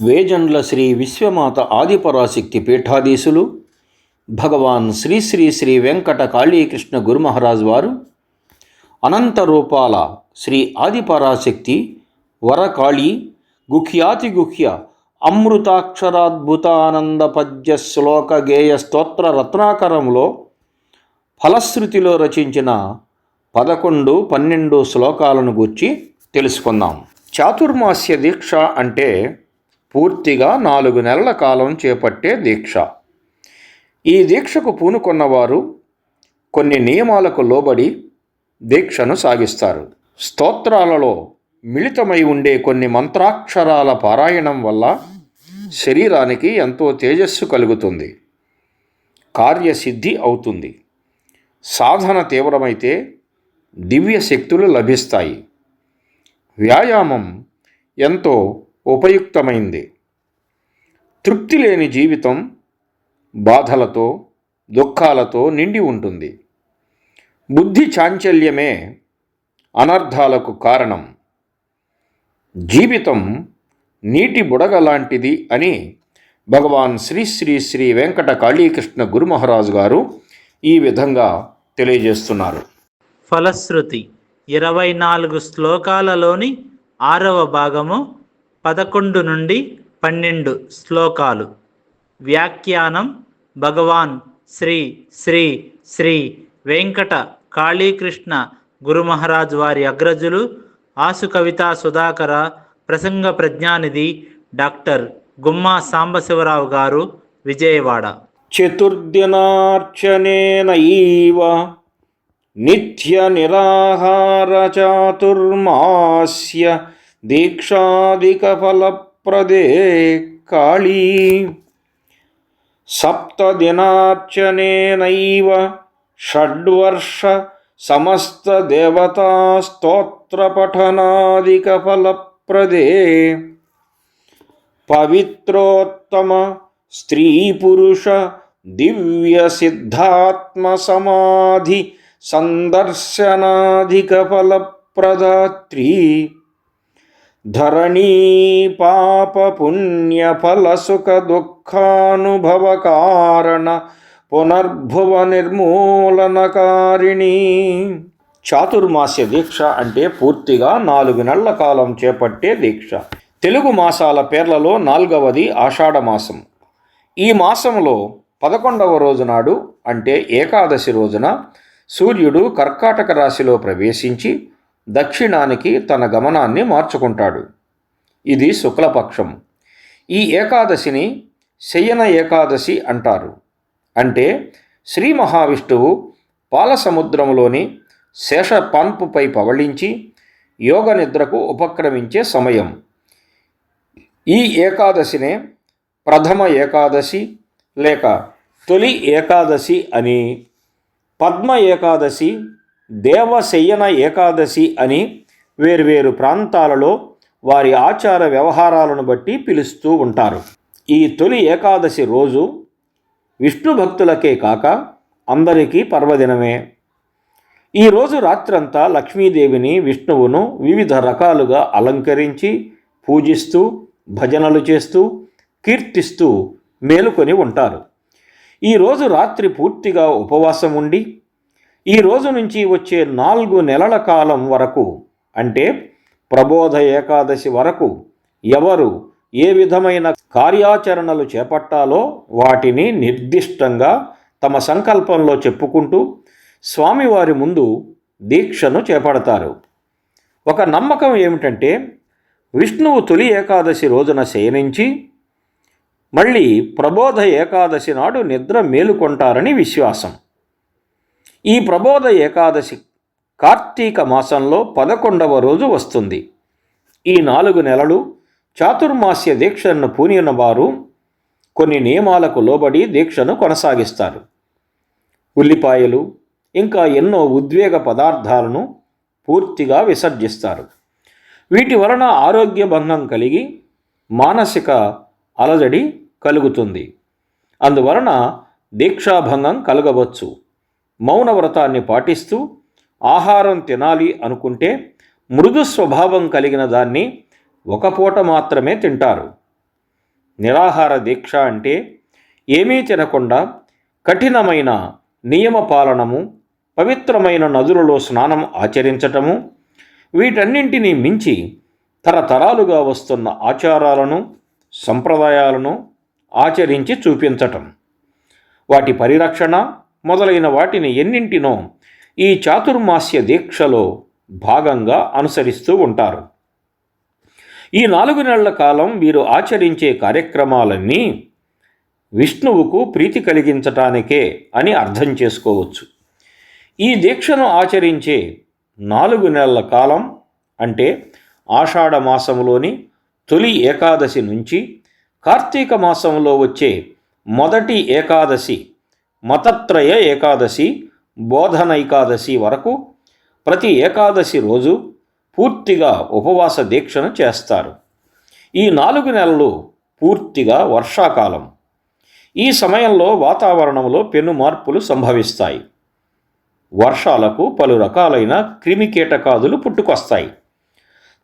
వేజండ్ల శ్రీ విశ్వమాత ఆదిపరాశక్తి పీఠాధీశులు భగవాన్ శ్రీ శ్రీ శ్రీ వెంకట కాళీకృష్ణ గురుమహారాజ్ వారు అనంత రూపాల శ్రీ ఆదిపరాశక్తి వరకాళి గుఖ్యాతి గుఖ్య అమృతాక్షరాద్భుతానంద పద్య శ్లోక గేయ స్తోత్ర రత్నాకరంలో ఫలశ్రుతిలో రచించిన పదకొండు పన్నెండు శ్లోకాలను గూర్చి తెలుసుకుందాం. చాతుర్మాస్య దీక్ష అంటే పూర్తిగా నాలుగు నెలల కాలం చేపట్టే దీక్ష. ఈ దీక్షకు పూనుకొన్నవారు కొన్ని నియమాలకు లోబడి దీక్షను సాగిస్తారు. స్తోత్రాలలో మిళితమై ఉండే కొన్ని మంత్రాక్షరాల పారాయణం వల్ల శరీరానికి ఎంతో తేజస్సు కలుగుతుంది. కార్యసిద్ధి అవుతుంది. సాధన తీవ్రమైతే దివ్య శక్తులు లభిస్తాయి. వ్యాయామం ఎంతో ఉపయుక్తమైంది. తృప్తి లేని జీవితం బాధలతో దుఃఖాలతో నిండి ఉంటుంది. బుద్ధి చాంచల్యమే అనర్థాలకు కారణం. జీవితం నీటి బుడగ లాంటిది అని భగవాన్ శ్రీ శ్రీ శ్రీ వెంకట కాళీకృష్ణ గురుమహారాజు గారు ఈ విధంగా తెలియజేస్తున్నారు. ఫలశ్రుతి ఇరవై నాలుగు శ్లోకాలలోని ఆరవ భాగము పదకొండు నుండి పన్నెండు శ్లోకాలు. వ్యాఖ్యానం భగవాన్ శ్రీ శ్రీ శ్రీ వెంకట కాళీకృష్ణ గురుమహారాజ్ వారి అగ్రజులు ఆసు కవితా సుధాకర ప్రసంగ ప్రజ్ఞానిధి డాక్టర్ గుమ్మా సాంబశివరావు గారు విజయవాడ. చతుర్దినార్చనేనైవ నిత్య నిరాహార చాతుర్మాస్య ದೀಕ್ಷಾಧಿಕಫಲಪ್ರದೇ ಕಾಳಿ ಸಪ್ತದಿನಾರ್ಚನೆನೈವ ಷಡ್ವರ್ಷ समस्तदेवतास्तोत्रपठनादिकफलप्रदे पवित्रोत्तम स्त्रीपुरुष दिव्यसिद्धात्मसमाधि सन्दर्शनाधिकफलप्रदात्री ధరణీ పాప పుణ్య ఫల సుఖ దుఃఖానుభవ కారణ పునర్భువ నిర్మూలనకారిణి చాతుర్మాస్య దీక్ష అంటే పూర్తిగా నాలుగు నెలల కాలం చేపట్టే దీక్ష. తెలుగు మాసాల పేర్లలో నాలుగవది ఆషాఢ మాసం. ఈ మాసంలో పదకొండవ రోజు నాడు అంటే ఏకాదశి రోజున సూర్యుడు కర్కాటక రాశిలో ప్రవేశించి దక్షిణానికి తన గమనాన్ని మార్చుకుంటాడు. ఇది శుక్లపక్షం. ఈ ఏకాదశిని శయన ఏకాదశి అంటారు. అంటే శ్రీ మహావిష్ణువు పాలసముద్రంలోని శేషపాన్పుపై పవళించి యోగ నిద్రకు ఉపక్రమించే సమయం. ఈ ఏకాదశినే ప్రథమ ఏకాదశి లేక తొలి ఏకాదశి అని పద్మ ఏకాదశి దేవశయ్యన ఏకాదశి అని వేర్వేరు ప్రాంతాలలో వారి ఆచార వ్యవహారాలను బట్టి పిలుస్తూ ఉంటారు. ఈ తొలి ఏకాదశి రోజు విష్ణు భక్తులకే కాక అందరికీ పర్వదినమే. ఈరోజు రాత్రంతా లక్ష్మీదేవిని విష్ణువును వివిధ రకాలుగా అలంకరించి పూజిస్తూ భజనలు చేస్తూ కీర్తిస్తూ మేలుకొని ఉంటారు. ఈరోజు రాత్రి పూర్తిగా ఉపవాసం ఉండి ఈ రోజు నుంచి వచ్చే నాలుగు నెలల కాలం వరకు అంటే ప్రబోధ ఏకాదశి వరకు ఎవరు ఏ విధమైన కార్యాచరణలు చేపట్టాలో వాటిని నిర్దిష్టంగా తమ సంకల్పంలో చెప్పుకుంటూ స్వామివారి ముందు దీక్షను చేపడతారు. ఒక నమ్మకం ఏమిటంటే విష్ణువు తొలి ఏకాదశి రోజున శయనించి మళ్ళీ ప్రబోధ ఏకాదశి నాడు నిద్ర మేలుకొంటారని విశ్వాసం. ఈ ప్రబోధ ఏకాదశి కార్తీక మాసంలో పదకొండవ రోజు వస్తుంది. ఈ నాలుగు నెలలు చాతుర్మాస్య దీక్షను పూనిన వారు కొన్ని నియమాలకు లోబడి దీక్షను కొనసాగిస్తారు. ఉల్లిపాయలు ఇంకా ఎన్నో ఉద్వేగ పదార్థాలను పూర్తిగా విసర్జిస్తారు. వీటి వలన ఆరోగ్య భంగం కలిగి మానసిక అలజడి కలుగుతుంది. అందువలన దీక్షాభంగం కలగవచ్చు. మౌన వ్రతాన్ని పాటిస్తూ ఆహారం తినాలి అనుకుంటే మృదు స్వభావం కలిగిన దాన్ని ఒక పూట మాత్రమే తింటారు. నిరాహార దీక్ష అంటే ఏమీ తినకుండా కఠినమైన నియమ పాలనము పవిత్రమైన నదులలో స్నానం ఆచరించటము వీటన్నింటినీ మించి తరతరాలుగా వస్తున్న ఆచారాలను సంప్రదాయాలను ఆచరించి చూపించటం. వాటి పరిరక్షణ మొదలైన వాటిని ఎన్నింటినో ఈ చాతుర్మాస్య దీక్షలో భాగంగా అనుసరిస్తూ ఉంటారు. ఈ నాలుగు నెలల కాలం వీరు ఆచరించే కార్యక్రమాలన్నీ విష్ణువుకు ప్రీతి కలిగించటానికే అని అర్థం చేసుకోవచ్చు. ఈ దీక్షను ఆచరించే నాలుగు నెలల కాలం అంటే ఆషాఢ మాసంలోని తొలి ఏకాదశి నుంచి కార్తీక మాసంలో వచ్చే మొదటి ఏకాదశి మతత్రయ ఏకాదశి బోధన ఏకాదశి వరకు ప్రతి ఏకాదశి రోజు పూర్తిగా ఉపవాస దీక్షను చేస్తారు. ఈ నాలుగు నెలలు పూర్తిగా వర్షాకాలం. ఈ సమయంలో వాతావరణంలో పెను మార్పులు సంభవిస్తాయి. వర్షాలకు పలు రకాలైన క్రిమికీటకాదులు పుట్టుకొస్తాయి.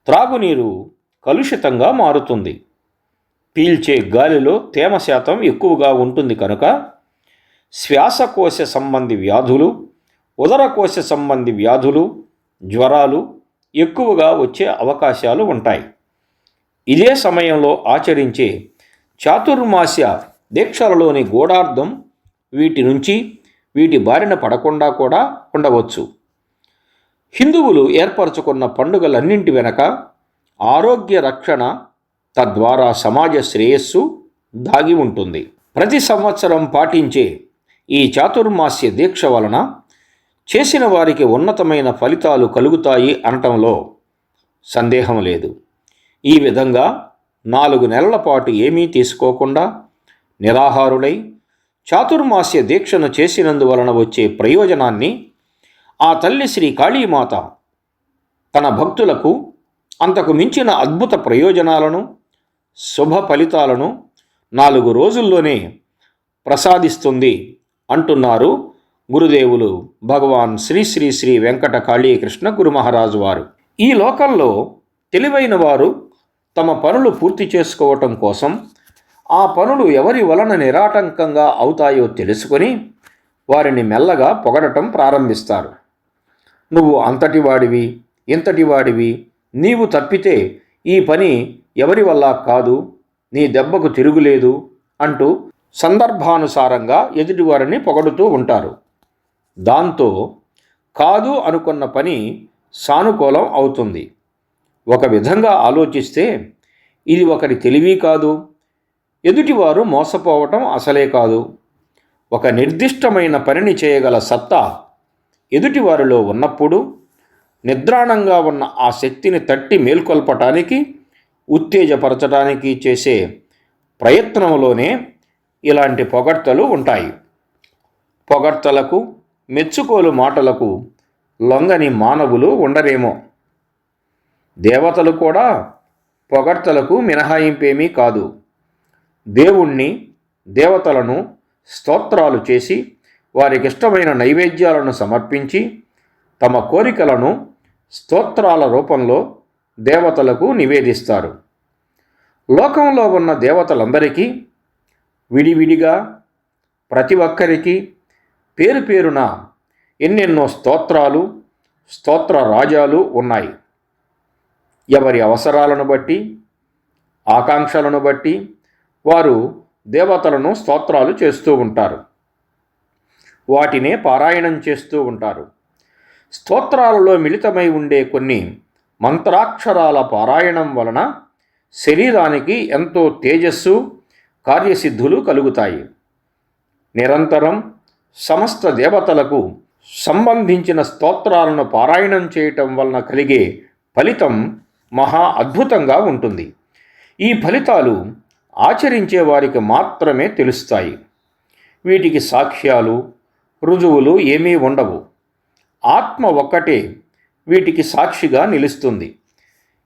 త్రాగునీరు కలుషితంగా మారుతుంది. పీల్చే గాలిలో తేమ శాతం ఎక్కువగా ఉంటుంది కనుక శ్వాసకోశ సంబంధి వ్యాధులు ఉదరకోశ సంబంధి వ్యాధులు జ్వరాలు ఎక్కువగా వచ్చే అవకాశాలు ఉంటాయి. ఇదే సమయంలో ఆచరించే చాతుర్మాస్య దీక్షలలోని గూఢార్థం వీటి నుంచి వీటి బారిన పడకుండా కూడా ఉండవచ్చు. హిందువులు ఏర్పరచుకున్న పండుగలన్నింటి వెనక ఆరోగ్య రక్షణ తద్వారా సమాజ శ్రేయస్సు దాగి ఉంటుంది. ప్రతి సంవత్సరం పాటించే ఈ చాతుర్మాస్య దీక్ష వలన చేసిన వారికి ఉన్నతమైన ఫలితాలు కలుగుతాయి అనటంలో సందేహం లేదు. ఈ విధంగా నాలుగు నెలల పాటు ఏమీ తీసుకోకుండా నిరాహారులై చాతుర్మాస్య దీక్షను చేసినందువలన వచ్చే ప్రయోజనాన్ని ఆ తల్లి శ్రీ కాళీమాత తన భక్తులకు అంతకు మించిన అద్భుత ప్రయోజనాలను శుభ ఫలితాలను నాలుగు రోజుల్లోనే ప్రసాదిస్తుంది. అంటున్నారు. గురుదేవులు భగవాన్ శ్రీ శ్రీ శ్రీ వెంకట కాళీకృష్ణ గురు మహారాజు వారు. ఈ లోకంలో తెలివైన వారు తమ పనులు పూర్తి చేసుకోవటం కోసం ఆ పనులు ఎవరి వలన నిరాటంకంగా అవుతాయో తెలుసుకొని వారిని మెల్లగా పొగడటం ప్రారంభిస్తారు. నువ్వు అంతటి వాడివి ఇంతటి వాడివి నీవు తప్పితే ఈ పని ఎవరి వల్ల కాదు నీ దెబ్బకు తిరుగులేదు అంటూ సందర్భానుసారంగా ఎదుటివారిని పొగడుతూ ఉంటారు. దాంతో కాదు అనుకున్న పని సానుకూలం అవుతుంది. ఒక విధంగా ఆలోచిస్తే ఇది ఒకరి తెలివి కాదు. ఎదుటివారు మోసపోవటం అసలే కాదు. ఒక నిర్దిష్టమైన పనిని చేయగల సత్తా ఎదుటివారిలో ఉన్నప్పుడు నిద్రాణంగా ఉన్న ఆ శక్తిని తట్టి మేల్కొల్పటానికి ఉత్తేజపరచడానికి చేసే ప్రయత్నంలోనే ఇలాంటి పొగడ్తలు ఉంటాయి. పొగడ్తలకు మెచ్చుకోలు మాటలకు లొంగని మానవులు ఉండరేమో. దేవతలు కూడా పొగడ్తలకు మినహాయింపేమీ కాదు. దేవుణ్ణి దేవతలను స్తోత్రాలు చేసి వారికిష్టమైన నైవేద్యాలను సమర్పించి తమ కోరికలను స్తోత్రాల రూపంలో దేవతలకు నివేదిస్తారు. లోకంలో ఉన్న దేవతలందరికీ విడివిడిగా ప్రతి ఒక్కరికి పేరు పేరున ఎన్నెన్నో స్తోత్రాలు స్తోత్ర రాజాలు ఉన్నాయి. ఎవరి అవసరాలను బట్టి ఆకాంక్షలను బట్టి వారు దేవతలను స్తోత్రాలు చేస్తూ ఉంటారు. వాటినే పారాయణం చేస్తూ ఉంటారు. స్తోత్రాలలో మిళితమై ఉండే కొన్ని మంత్రాక్షరాల పారాయణం వలన శరీరానికి ఎంతో తేజస్సు కార్యసిద్ధులు కలుగుతాయి. నిరంతరం సమస్త దేవతలకు సంబంధించిన స్తోత్రాలను పారాయణం చేయటం వలన కలిగే ఫలితం మహా అద్భుతంగా ఉంటుంది. ఈ ఫలితాలు ఆచరించే వారికి మాత్రమే తెలుస్తాయి. వీటికి సాక్ష్యాలు రుజువులు ఏమీ ఉండవు. ఆత్మ ఒక్కటే వీటికి సాక్షిగా నిలుస్తుంది.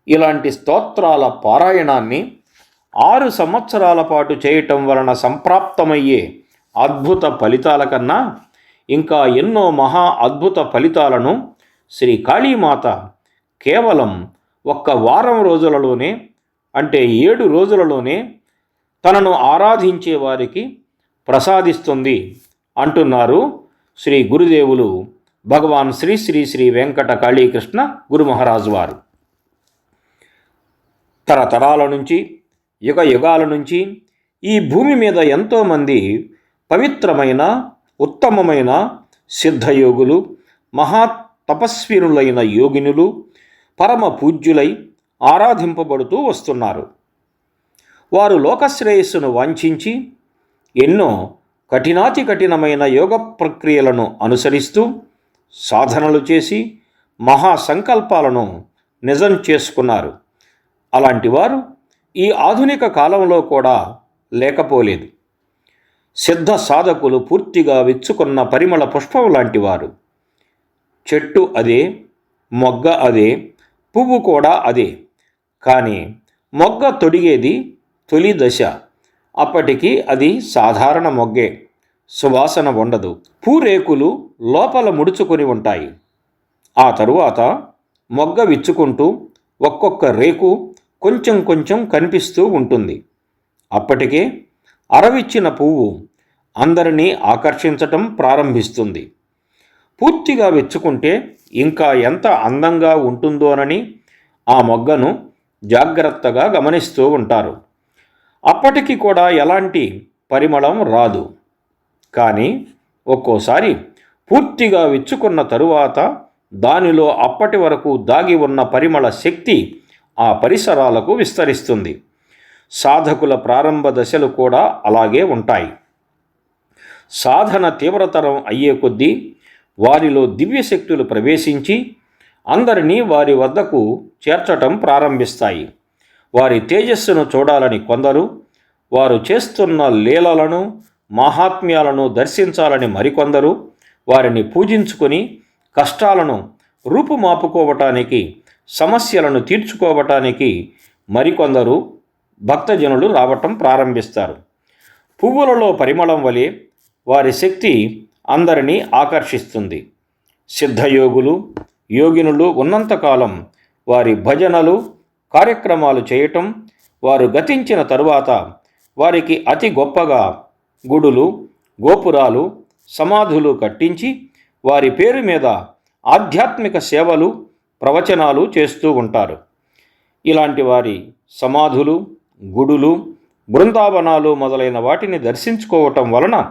ఇలాంటి స్తోత్రాల పారాయణాన్ని ఆరు సంవత్సరాల పాటు చేయటం వలన సంప్రాప్తమయ్యే అద్భుత ఫలితాల కన్నా ఇంకా ఎన్నో మహా అద్భుత ఫలితాలను శ్రీ కాళీమాత కేవలం ఒక్క వారం రోజులలోనే అంటే ఏడు రోజులలోనే తనను ఆరాధించే వారికి ప్రసాదిస్తుంది అంటున్నారు శ్రీ గురుదేవులు భగవాన్ శ్రీ శ్రీ శ్రీ వెంకట కాళీకృష్ణ గురు మహారాజు వారు. తరతరాల నుంచి యుగ యుగాల నుంచి ఈ భూమి మీద ఎంతోమంది పవిత్రమైన ఉత్తమమైన సిద్ధయోగులు మహా తపస్వినులైన యోగినులు పరమ పూజ్యులై ఆరాధింపబడుతూ వస్తున్నారు. వారు లోకశ్రేయస్సును వాంఛించి ఎన్నో కఠినాతి కఠినమైన యోగ ప్రక్రియలను అనుసరిస్తూ సాధనలు చేసి మహా సంకల్పాలను నిజం చేసుకున్నారు. అలాంటి వారు ఈ ఆధునిక కాలంలో కూడా లేకపోలేదు. సిద్ధ సాధకులు పూర్తిగా విచ్చుకున్న పరిమళ పుష్పం లాంటి వారు. చెట్టు అదే మొగ్గ అదే పువ్వు కూడా అదే. కానీ మొగ్గ తొడిగేది తొలి దశ. అప్పటికి అది సాధారణ మొగ్గే. సువాసన ఉండదు. పూరేకులు లోపల ముడుచుకొని ఉంటాయి. ఆ తరువాత మొగ్గ విచ్చుకుంటూ ఒక్కొక్క రేకు కొంచెం కొంచెం కనిపిస్తూ ఉంటుంది. అప్పటికే అరవిచ్చిన పువ్వు అందరినీ ఆకర్షించటం ప్రారంభిస్తుంది. పూర్తిగా వెచ్చుకుంటే ఇంకా ఎంత అందంగా ఉంటుందోనని ఆ మొగ్గను జాగ్రత్తగా గమనిస్తూ ఉంటారు. అప్పటికి కూడా ఎలాంటి పరిమళం రాదు. కానీ ఒక్కోసారి పూర్తిగా విచ్చుకున్న తరువాత దానిలో అప్పటి వరకు దాగి ఉన్న పరిమళ శక్తి ఆ పరిసరాలకు విస్తరిస్తుంది. సాధకుల ప్రారంభ దశలు కూడా అలాగే ఉంటాయి. సాధన తీవ్రతరం అయ్యే కొద్దీ వారిలో దివ్యశక్తులు ప్రవేశించి అందరినీ వారి వద్దకు చేర్చటం ప్రారంభిస్తాయి. వారి తేజస్సును చూడాలని కొందరు వారు చేస్తున్న లీలలను మాహాత్మ్యాలను దర్శించాలని మరికొందరు వారిని పూజించుకొని కష్టాలను రూపుమాపుకోవటానికి సమస్యలను తీర్చుకోవటానికి మరికొందరు భక్తజనులు రావటం ప్రారంభిస్తారు. పువ్వులలో పరిమళం వలె వారి శక్తి అందరినీ ఆకర్షిస్తుంది. సిద్ధయోగులు యోగినులు ఉన్నంతకాలం వారి భజనలు కార్యక్రమాలు చేయటం వారు గతించిన తరువాత వారికి అతి గొప్పగా గుడులు గోపురాలు సమాధులు కట్టించి వారి పేరు మీద ఆధ్యాత్మిక సేవలు ప్రవచనాలు చేస్తూ ఉంటారు. ఇలాంటి వారి సమాధులు గుడులు బృందావనాలు మొదలైన వాటిని దర్శించుకోవటం వలన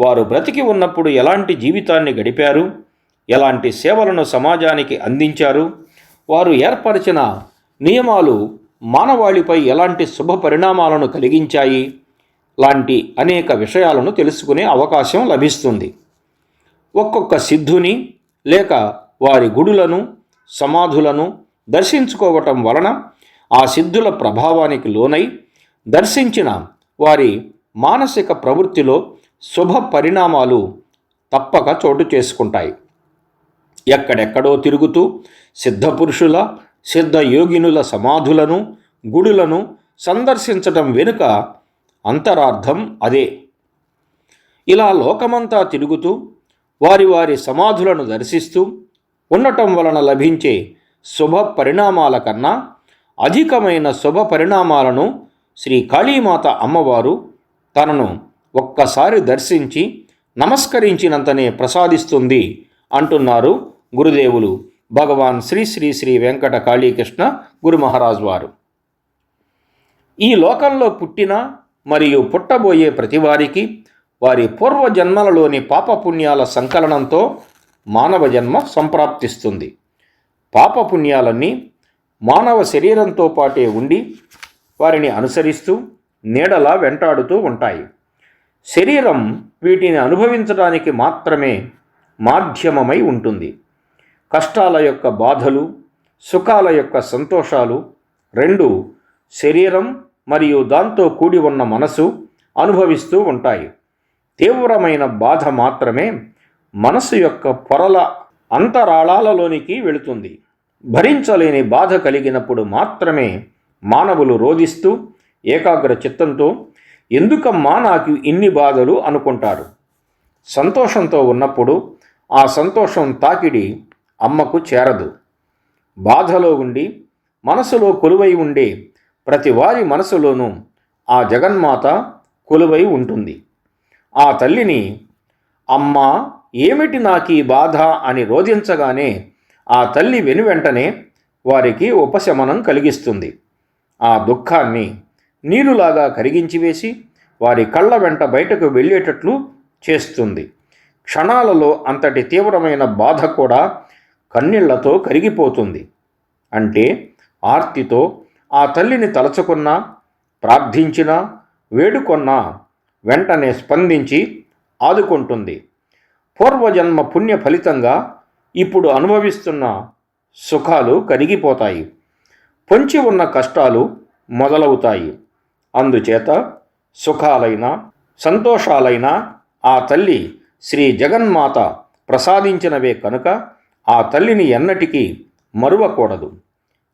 వారు బ్రతికి ఉన్నప్పుడు ఎలాంటి జీవితాన్ని గడిపారు? ఎలాంటి సేవలను సమాజానికి అందించారు? వారు ఏర్పరిచిన నియమాలు మానవాళిపై ఎలాంటి శుభ పరిణామాలను కలిగించాయి? లాంటి అనేక విషయాలను తెలుసుకునే అవకాశం లభిస్తుంది. ఒక్కొక్క సిద్ధుని లేక వారి గుడులను సమాధులను దర్శించుకోవటం వలన ఆ సిద్ధుల ప్రభావానికి లోనై దర్శించిన వారి మానసిక ప్రవృత్తిలో శుభ పరిణామాలు తప్పక చోటు చేసుకుంటాయి. ఎక్కడెక్కడో తిరుగుతూ సిద్ధపురుషుల సిద్ధ యోగినుల సమాధులను గుడులను సందర్శించటం వెనుక అంతరార్థం అదే. ఇలా లోకమంతా తిరుగుతూ వారి వారి సమాధులను దర్శిస్తూ ఉండటం వలన లభించే శుభ పరిణామాల కన్నా అధికమైన శుభ పరిణామాలను శ్రీ కాళీమాత అమ్మవారు తనను ఒక్కసారి దర్శించి నమస్కరించినంతనే ప్రసాదిస్తుంది అంటున్నారు గురుదేవులు భగవాన్ శ్రీ శ్రీ శ్రీ వెంకట కాళీకృష్ణ గురు మహారాజ్ వారు. ఈ లోకంలో పుట్టిన మరియు పుట్టబోయే ప్రతివారికి వారి పూర్వజన్మలలోని పాపపుణ్యాల సంకలనంతో మానవ జన్మ సంప్రాప్తిస్తుంది. పాపపుణ్యాలన్నీ మానవ శరీరంతో పాటే ఉండి వారిని అనుసరిస్తూ నీడలా వెంటాడుతూ ఉంటాయి. శరీరం వీటిని అనుభవించడానికి మాత్రమే మాధ్యమమై ఉంటుంది. కష్టాల యొక్క బాధలు సుఖాల యొక్క సంతోషాలు రెండు శరీరం మరియు దాంతో కూడి ఉన్న మనసు అనుభవిస్తూ ఉంటాయి. తీవ్రమైన బాధ మాత్రమే మనసు యొక్క పొరల అంతరాళాలలోనికి వెళుతుంది. భరించలేని బాధ కలిగినప్పుడు మాత్రమే మానవులు రోధిస్తూ ఏకాగ్ర చిత్తంతో ఎందుకమ్మా నాకు ఇన్ని బాధలు అనుకుంటారు? సంతోషంతో ఉన్నప్పుడు ఆ సంతోషం తాకిడి అమ్మకు చేరదు. బాధలో ఉండి మనసులో కొలువై ఉండే ప్రతి వారి మనసులోనూ ఆ జగన్మాత కొలువై ఉంటుంది. ఆ తల్లిని అమ్మ ఏమిటి నాకీ బాధ అని రోధించగానే ఆ తల్లి వెనువెంటనే వారికి ఉపశమనం కలిగిస్తుంది. ఆ దుఃఖాన్ని నీరులాగా కరిగించి వేసి వారి కళ్ళ వెంట బయటకు వెళ్ళేటట్లు చేస్తుంది. క్షణాలలో అంతటి తీవ్రమైన బాధ కూడా కన్నీళ్ళతో కరిగిపోతుంది. అంటే ఆర్తితో ఆ తల్లిని తలచుకున్నా ప్రార్థించినా వేడుకొన్నా వెంటనే స్పందించి ఆదుకుంటుంది. పూర్వజన్మ పుణ్య ఫలితంగా ఇప్పుడు అనుభవిస్తున్న సుఖాలు కరిగిపోతాయి. పొంచి ఉన్న కష్టాలు మొదలవుతాయి. అందుచేత సుఖాలైన సంతోషాలైన ఆ తల్లి శ్రీ జగన్మాత ప్రసాదించినవే కనుక ఆ తల్లిని ఎన్నటికీ మరువకూడదు.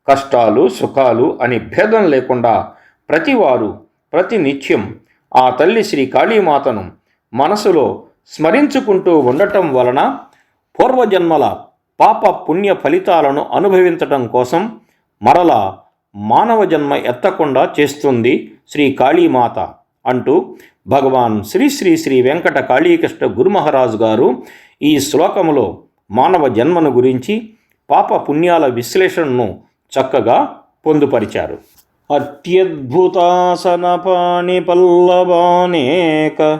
కష్టాలు సుఖాలు అని భేదం లేకుండా ప్రతివారు ప్రతి నిత్యం ఆ తల్లి శ్రీ కాళీమాతను మనసులో స్మరించుకుంటూ ఉండటం వలన పూర్వజన్మల పాప పుణ్య ఫలితాలను అనుభవించటం కోసం మరల మానవ జన్మ ఎత్తకుండా చేస్తుంది శ్రీ కాళీమాత అంటూ భగవాన్ శ్రీ శ్రీ శ్రీ వెంకట కాళీకృష్ణ గురుమహారాజు గారు ఈ శ్లోకములో మానవ జన్మను గురించి పాప పుణ్యాల విశ్లేషణను చక్కగా పొందుపరిచారు. అత్యద్భుతాసన పాణి పల్లవానేక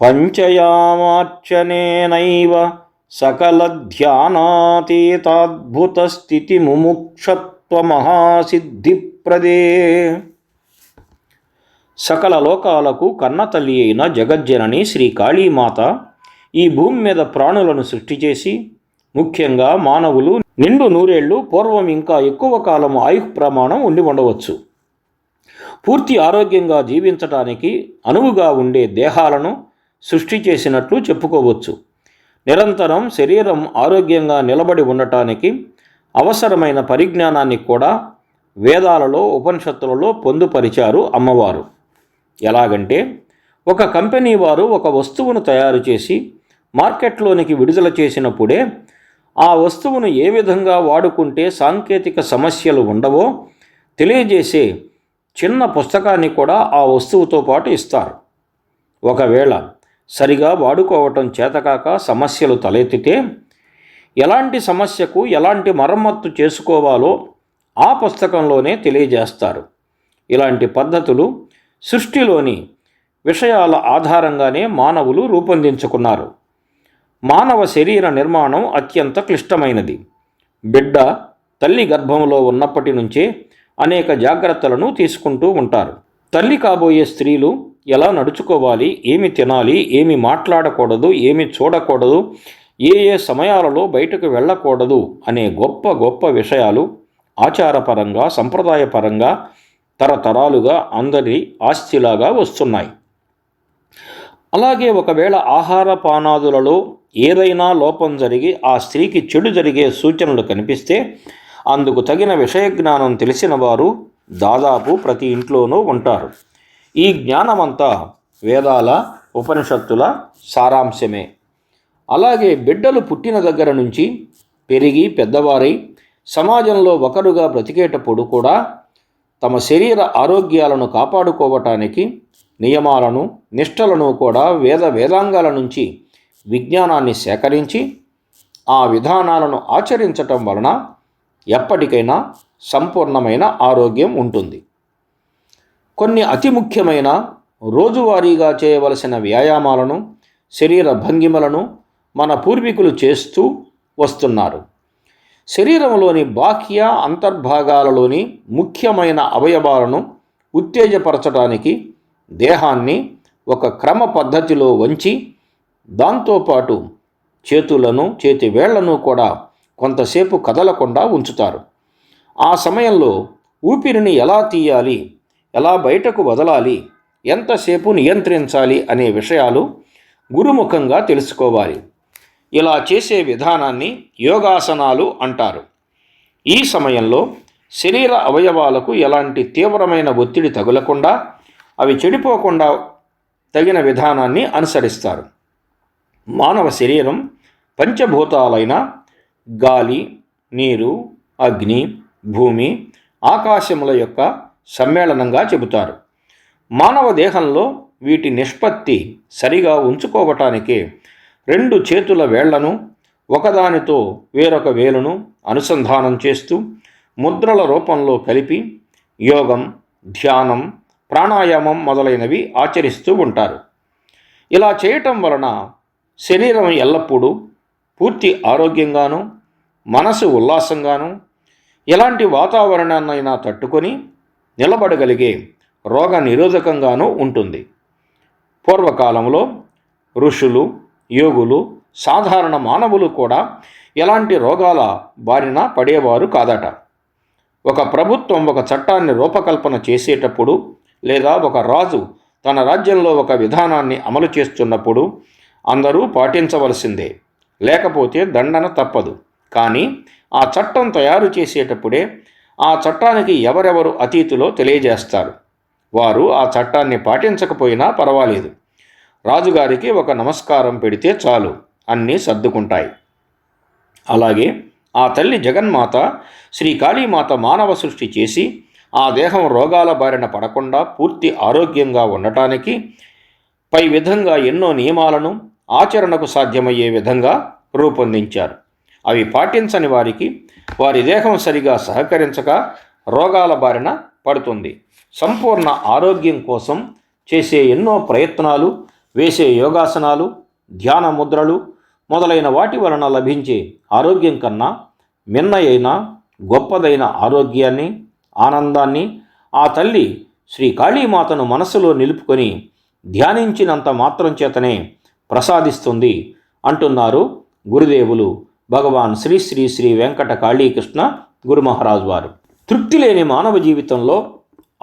పరమోత్కృష్టాద్భుత మహాస్థితి సకల స్థితి ముముక్షత్వ సకల లోకాలకు కన్నతల్లి అయిన జగజ్జనని శ్రీ కాళీమాత ఈ భూమి మీద ప్రాణులను సృష్టి చేసి ముఖ్యంగా మానవులు నిండు నూరేళ్ళు పూర్వం ఇంకా ఎక్కువ కాలం ఆయుః ప్రమాణం ఉండి ఉండవచ్చు. పూర్తి ఆరోగ్యంగా జీవించటానికి అనువుగా ఉండే దేహాలను సృష్టి చేసినట్లు చెప్పుకోవచ్చు. నిరంతరం శరీరం ఆరోగ్యంగా నిలబడి ఉండటానికి అవసరమైన పరిజ్ఞానాన్ని కూడా వేదాలలో ఉపనిషత్తులలో పొందుపరిచారు అమ్మవారు. ఎలాగంటే ఒక కంపెనీ వారు ఒక వస్తువును తయారు చేసి మార్కెట్లోనికి విడుదల చేసినప్పుడే ఆ వస్తువును ఏ విధంగా వాడుకుంటే సాంకేతిక సమస్యలు ఉండవో తెలియజేసే చిన్న పుస్తకాన్ని కూడా ఆ వస్తువుతో పాటు ఇస్తారు. ఒకవేళ సరిగా వాడుకోవటం చేతకాక సమస్యలు తలెత్తితే ఎలాంటి సమస్యకు ఎలాంటి మరమ్మత్తు చేసుకోవాలో ఆ పుస్తకంలోనే తెలియజేస్తారు. ఇలాంటి పద్ధతులు సృష్టిలోని విషయాల ఆధారంగానే మానవులు రూపొందించుకున్నారు. మానవ శరీర నిర్మాణం అత్యంత క్లిష్టమైనది. బిడ్డ తల్లి గర్భంలో ఉన్నప్పటి నుంచే అనేక జాగ్రత్తలను తీసుకుంటూ ఉంటారు. తల్లి కాబోయే స్త్రీలు ఎలా నడుచుకోవాలి ఏమి తినాలి ఏమి మాట్లాడకూడదు ఏమి చూడకూడదు ఏ ఏ సమయాలలో బయటకు వెళ్ళకూడదు అనే గొప్ప గొప్ప విషయాలు ఆచారపరంగా సంప్రదాయపరంగా తరతరాలుగా అందరి ఆస్తిలాగా వస్తున్నాయి. అలాగే ఒకవేళ ఆహార పానాదులలో ఏదైనా లోపం జరిగి ఆ స్త్రీకి చెడు జరిగే సూచనలు కనిపిస్తే అందుకు తగిన విషయ జ్ఞానం తెలిసిన వారు దాదాపు ప్రతి ఇంట్లోనూ ఉంటారు. ఈ జ్ఞానమంతా వేదాల ఉపనిషత్తుల సారాంశమే. అలాగే బిడ్డలు పుట్టిన దగ్గర నుంచి పెరిగి పెద్దవారై సమాజంలో ఒకరుగా బ్రతికేటప్పుడు కూడా తమ శరీర ఆరోగ్యాలను కాపాడుకోవటానికి నియమాలను నిష్టలను కూడా వేద వేదాంగాల నుంచి విజ్ఞానాన్ని సేకరించి ఆ విధానాలను ఆచరించటం వలన ఎప్పటికైనా సంపూర్ణమైన ఆరోగ్యం ఉంటుంది. కొన్ని అతి ముఖ్యమైన రోజువారీగా చేయవలసిన వ్యాయామాలను శరీర భంగిమలను మన పూర్వీకులు చేస్తూ వస్తున్నారు. శరీరంలోని బాహ్య అంతర్భాగాలలోని ముఖ్యమైన అవయవాలను ఉత్తేజపరచడానికి దేహాన్ని ఒక క్రమ పద్ధతిలో వంచి దాంతోపాటు చేతులను చేతి వేళ్ళను కూడా కొంతసేపు కదలకుండా ఉంచుతారు. ఆ సమయంలో ఊపిరిని ఎలా తీయాలి? ఎలా బయటకు వదలాలి? ఎంతసేపు నియంత్రించాలి అనే విషయాలు గురుముఖంగా తెలుసుకోవాలి. ఇలా చేసే విధానాన్ని యోగాసనాలు అంటారు. ఈ సమయంలో శరీర అవయవాలకు ఎలాంటి తీవ్రమైన ఒత్తిడి తగులకుండా అవి చెడిపోకుండా తగిన విధానాన్ని అనుసరిస్తారు. మానవ శరీరం పంచభూతాలైన గాలి నీరు అగ్ని భూమి ఆకాశముల యొక్క సమ్మేళనంగా చెబుతారు. మానవ దేహంలో వీటి నిష్పత్తి సరిగా ఉంచుకోవటానికే రెండు చేతుల వేళ్ళను ఒకదానితో వేరొక వేలును అనుసంధానం చేస్తూ ముద్రల రూపంలో కలిపి యోగం ధ్యానం ప్రాణాయామం మొదలైనవి ఆచరిస్తూ ఉంటారు. ఇలా చేయటం వలన శరీరం ఎల్లప్పుడూ పూర్తి ఆరోగ్యంగాను మనసు ఉల్లాసంగాను ఎలాంటి వాతావరణాన్నైనా తట్టుకొని నిలబడగలిగే రోగ నిరోధకంగానూ ఉంటుంది. పూర్వకాలంలో ఋషులు యోగులు సాధారణ మానవులు కూడా ఎలాంటి రోగాల బారిన పడేవారు కాదట. ఒక ప్రభుత్వం ఒక చట్టాన్ని రూపకల్పన చేసేటప్పుడు లేదా ఒక రాజు తన రాజ్యంలో ఒక విధానాన్ని అమలు చేస్తున్నప్పుడు అందరూ పాటించవలసిందే. లేకపోతే దండన తప్పదు. కానీ ఆ చట్టం తయారు చేసేటప్పుడే ఆ చట్టానికి ఎవరెవరు అతీతులో తెలియజేస్తారు? వారు ఆ చట్టాన్ని పాటించకపోయినా పర్వాలేదు. రాజుగారికి ఒక నమస్కారం పెడితే చాలు అన్నీ సర్దుకుంటాయి. అలాగే ఆ తల్లి జగన్మాత శ్రీ కాళీమాత మానవ సృష్టి చేసి ఆ దేహం రోగాల బారిన పడకుండా పూర్తి ఆరోగ్యంగా ఉండటానికి పై విధంగా ఎన్నో నియమాలను ఆచరణకు సాధ్యమయ్యే విధంగా రూపొందించారు. అవి పాటించని వారికి వారి దేహం సరిగా సహకరించక రోగాల బారిన పడుతుంది. సంపూర్ణ ఆరోగ్యం కోసం చేసే ఎన్నో ప్రయత్నాలు వేసే యోగాసనాలు ధ్యాన ముద్రలు మొదలైన వాటి వలన లభించే ఆరోగ్యం కన్నా మిన్నయైన గొప్పదైన ఆరోగ్యాన్ని ఆనందాన్ని ఆ తల్లి శ్రీ కాళీమాతను మనస్సులో నిలుపుకొని ధ్యానించినంత మాత్రం చేతనే ప్రసాదిస్తుంది అంటున్నారు గురుదేవులు. భగవాన్ శ్రీ శ్రీ శ్రీ వెంకట కాళీకృష్ణ గురుమహారాజు వారు. తృప్తి లేని మానవ జీవితంలో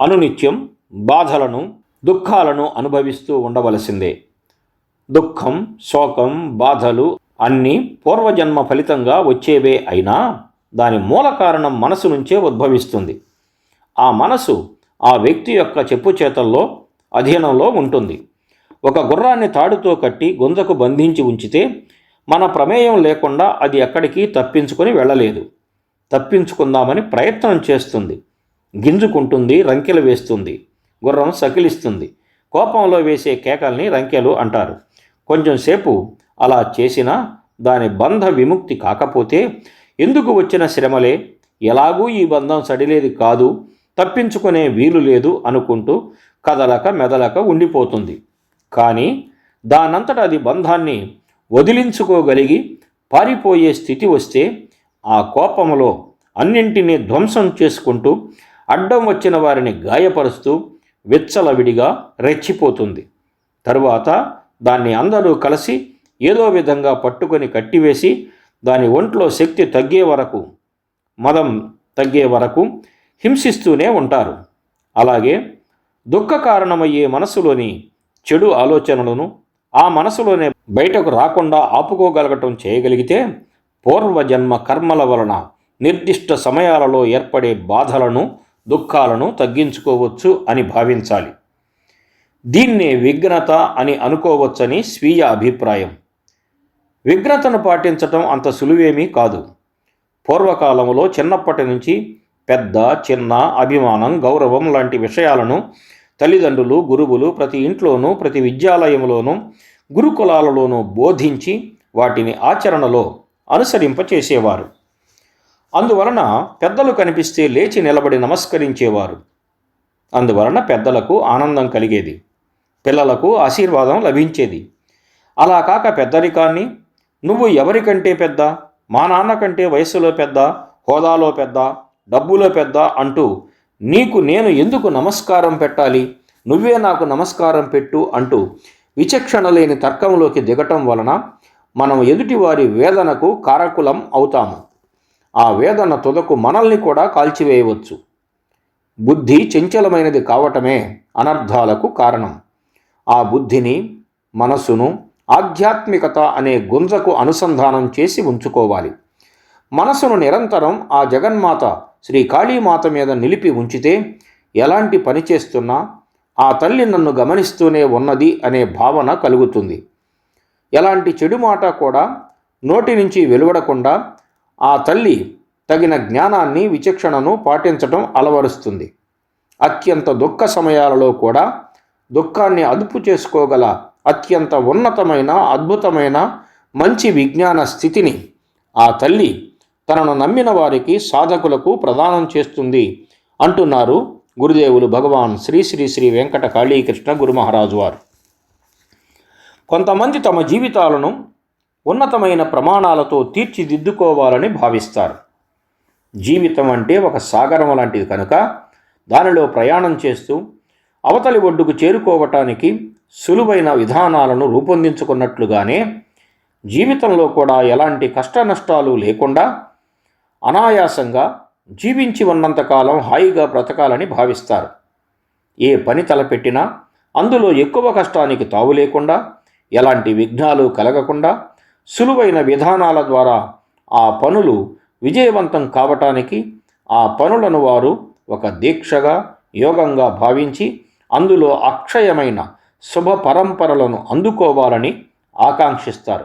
అనునిత్యం బాధలను దుఃఖాలను అనుభవిస్తూ ఉండవలసిందే. దుఃఖం శోకం బాధలు అన్నీ పూర్వజన్మ ఫలితంగా వచ్చేవే అయినా దాని మూల కారణం మనసు నుంచే ఉద్భవిస్తుంది. ఆ మనసు ఆ వ్యక్తి యొక్క చెప్పు చేతల్లో అధీనంలో ఉంటుంది. ఒక గుర్రాన్ని తాడుతో కట్టి గుంజకు బంధించి ఉంచితే మన ప్రమేయం లేకుండా అది ఎక్కడికి తప్పించుకొని వెళ్ళలేదు. తప్పించుకుందామని ప్రయత్నం చేస్తుంది. గింజుకుంటుంది రంకెలు వేస్తుంది. గుర్రం సకిలిస్తుంది. కోపంలో వేసే కేకల్ని రంకెలు అంటారు. కొంచెంసేపు అలా చేసినా దాని బంధ విముక్తి కాకపోతే ఎందుకు వచ్చిన శ్రమలే? ఎలాగూ ఈ బంధం సడిలేది కాదు తప్పించుకునే వీలు లేదు అనుకుంటూ కదలక మెదలక ఉండిపోతుంది. కానీ దానంతట అది బంధాన్ని వదిలించుకోగలిగి పారిపోయే స్థితి వస్తే ఆ కోపంలో అన్నింటినీ ధ్వంసం చేసుకుంటూ అడ్డం వచ్చిన వారిని గాయపరుస్తూ విచ్చలవిడిగా రెచ్చిపోతుంది. తరువాత దాన్ని అందరూ కలిసి ఏదో విధంగా పట్టుకొని కట్టివేసి దాని ఒంట్లో శక్తి తగ్గే వరకు మదం తగ్గే వరకు హింసిస్తూనే ఉంటారు. అలాగే దుఃఖ కారణమయ్యే మనసులోని చెడు ఆలోచనలను ఆ మనసులోనే బయటకు రాకుండా ఆపుకోగలగటం చేయగలిగితే పూర్వజన్మ కర్మల వలన నిర్దిష్ట సమయాలలో ఏర్పడే బాధలను దుఃఖాలను తగ్గించుకోవచ్చు అని భావించాలి. దీన్నే విఘ్నత అని అనుకోవచ్చని స్వీయ అభిప్రాయం. విఘ్నతను పాటించటం అంత సులువేమీ కాదు. పూర్వకాలంలో చిన్నప్పటి నుంచి పెద్ద చిన్న అభిమానం గౌరవం లాంటి విషయాలను తల్లిదండ్రులు గురువులు ప్రతి ఇంట్లోనూ ప్రతి విద్యాలయంలోనూ గురుకులాలలోనూ బోధించి వాటిని ఆచరణలో అనుసరింపచేసేవారు. అందువలన పెద్దలు కనిపిస్తే లేచి నిలబడి నమస్కరించేవారు. అందువలన పెద్దలకు ఆనందం కలిగేది. పిల్లలకు ఆశీర్వాదం లభించేది. అలా కాక పెద్దరికాన్ని నువ్వు ఎవరికంటే పెద్ద? మా నాన్న కంటే వయసులో పెద్ద? హోదాలో పెద్ద? డబ్బులో పెద్ద? అంటూ నీకు నేను ఎందుకు నమస్కారం పెట్టాలి? నువ్వే నాకు నమస్కారం పెట్టు అంటూ విచక్షణ లేని తర్కంలోకి దిగటం వలన మనం ఎదుటివారి వేదనకు కారకులం అవుతాము. ఆ వేదన తుదకు మనల్ని కూడా కాల్చివేయవచ్చు. బుద్ధి చంచలమైనది కావటమే అనర్థాలకు కారణం. ఆ బుద్ధిని మనసును ఆధ్యాత్మికత అనే గుంజకు అనుసంధానం చేసి ఉంచుకోవాలి. మనసును నిరంతరం ఆ జగన్మాత శ్రీ కాళీమాత మీద నిలిపి ఉంచితే ఎలాంటి పని చేస్తున్నా ఆ తల్లి నన్ను గమనిస్తూనే ఉన్నది అనే భావన కలుగుతుంది. ఎలాంటి చెడు మాట కూడా నోటి నుంచి వెలువడకుండా ఆ తల్లి తగిన జ్ఞానాన్ని విచక్షణను పాటించటం అలవరుస్తుంది. అత్యంత దుఃఖ సమయాలలో కూడా దుఃఖాన్ని అదుపు చేసుకోగల అత్యంత ఉన్నతమైన అద్భుతమైన మంచి విజ్ఞాన స్థితిని ఆ తల్లి తనను నమ్మిన వారికి సాధకులకు ప్రదానం చేస్తుంది అంటున్నారు గురుదేవులు భగవాన్ శ్రీ శ్రీ శ్రీ వెంకట కాళీకృష్ణ గురుమహారాజు వారు. కొంతమంది తమ జీవితాలను ఉన్నతమైన ప్రమాణాలతో తీర్చిదిద్దుకోవాలని భావిస్తారు. జీవితం అంటే ఒక సాగరం లాంటిది కనుక దానిలో ప్రయాణం చేస్తూ అవతలి ఒడ్డుకు చేరుకోవటానికి సులువైన విధానాలను రూపొందించుకున్నట్లుగానే జీవితంలో కూడా ఎలాంటి కష్ట నష్టాలు లేకుండా అనాయాసంగా జీవించి ఉన్నంతకాలం హాయిగా బ్రతకాలని భావిస్తారు. ఏ పని తలపెట్టినా అందులో ఎక్కువ కష్టానికి తావు లేకుండా ఎలాంటి విఘ్నాలు కలగకుండా సులువైన విధానాల ద్వారా ఆ పనులు విజయవంతం కావటానికి ఆ పనులను వారు ఒక దీక్షగా యోగంగా భావించి అందులో అక్షయమైన శుభ పరంపరలను అందుకోవాలని ఆకాంక్షిస్తారు.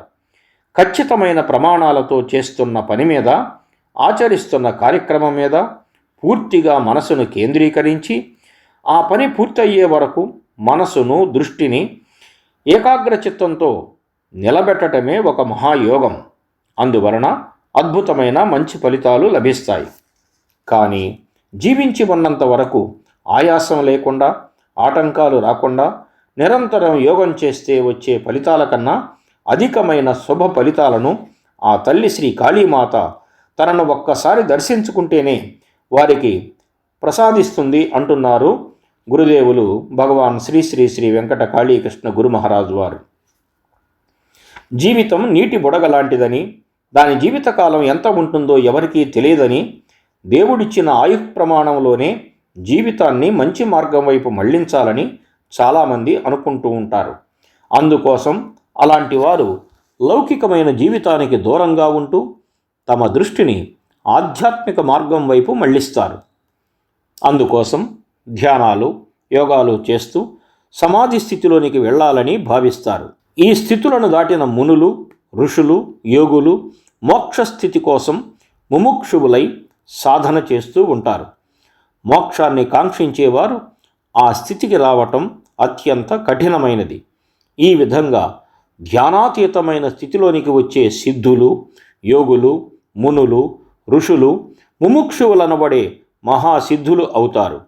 ఖచ్చితమైన ప్రమాణాలతో చేస్తున్న పని మీద ఆచరిస్తున్న కార్యక్రమం మీద పూర్తిగా మనసును కేంద్రీకరించి ఆ పని పూర్తయ్యే వరకు మనసును దృష్టిని ఏకాగ్రచిత్తంతో నిలబెట్టడమే ఒక మహాయోగం. అందువలన అద్భుతమైన మంచి ఫలితాలు లభిస్తాయి. కానీ జీవించి ఉన్నంత వరకు ఆయాసం లేకుండా ఆటంకాలు రాకుండా నిరంతరం యోగం చేస్తే వచ్చే ఫలితాల కన్నా అధికమైన శుభ ఫలితాలను ఆ తల్లి శ్రీ కాళీమాత తనను ఒక్కసారి దర్శించుకుంటేనే వారికి ప్రసాదిస్తుంది అంటున్నారు గురుదేవులు భగవాన్ శ్రీ శ్రీ శ్రీ వెంకట కాళీకృష్ణ గురు మహారాజు వారు. జీవితం నీటి బుడగ లాంటిదని దాని జీవితకాలం ఎంత ఉంటుందో ఎవరికీ తెలియదని దేవుడిచ్చిన ఆయుః ప్రమాణంలోనే జీవితాన్ని మంచి మార్గం వైపు మళ్ళించాలని చాలామంది అనుకుంటూ ఉంటారు. అందుకోసం అలాంటి వారు లౌకికమైన జీవితానికి దూరంగా ఉంటూ తమ దృష్టిని ఆధ్యాత్మిక మార్గం వైపు మళ్ళిస్తారు అందుకోసం ధ్యానాలు యోగాలు చేస్తూ సమాధి స్థితిలోనికి వెళ్ళాలని భావిస్తారు. ఈ స్థితులను దాటిన మునులు ఋషులు యోగులు మోక్షస్థితి కోసం ముముక్షువులై సాధన చేస్తూ ఉంటారు. మోక్షాన్ని కాంక్షించేవారు ఆ స్థితికి రావటం అత్యంత కఠినమైనది. ఈ విధంగా ధ్యానాతీతమైన స్థితిలోనికి వచ్చే సిద్ధులు యోగులు మునులు ఋషులు ముముక్షువులనబడే మహాసిద్ధులు అవుతారు.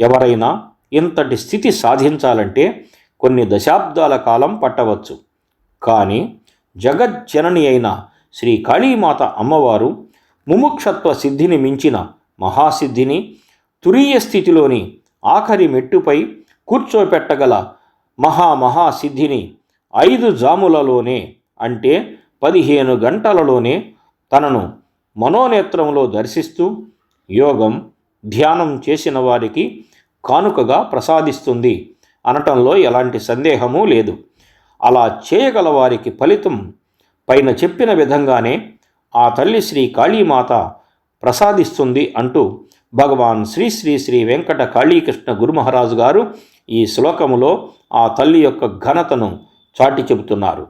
ఎవరైనా ఇంతటి స్థితి సాధించాలంటే కొన్ని దశాబ్దాల కాలం పట్టవచ్చు. కానీ జగజ్జనని అయిన శ్రీ కాళీమాత అమ్మవారు ముముక్షత్వ సిద్ధిని మించిన మహాసిద్ధిని తురీయ స్థితిలోని ఆఖరి మెట్టుపై కూర్చోపెట్టగల మహామహాసిద్ధిని ఐదు జాములలోనే అంటే పదిహేను గంటలలోనే తనను మనోనేత్రంలో దర్శిస్తూ యోగం ధ్యానం చేసిన వారికి కానుకగా ప్రసాదిస్తుంది అనటంలో ఎలాంటి సందేహమూ లేదు. అలా చేయగల వారికి ఫలితం పైన చెప్పిన విధంగానే ఆ తల్లి శ్రీ కాళీమాత ప్రసాదిస్తుంది అంటూ భగవాన్ శ్రీ శ్రీ శ్రీ వెంకట కాళీకృష్ణ గురుమహారాజు గారు ఈ శ్లోకములో ఆ తల్లి యొక్క ఘనతను చాటి చెబుతున్నారు.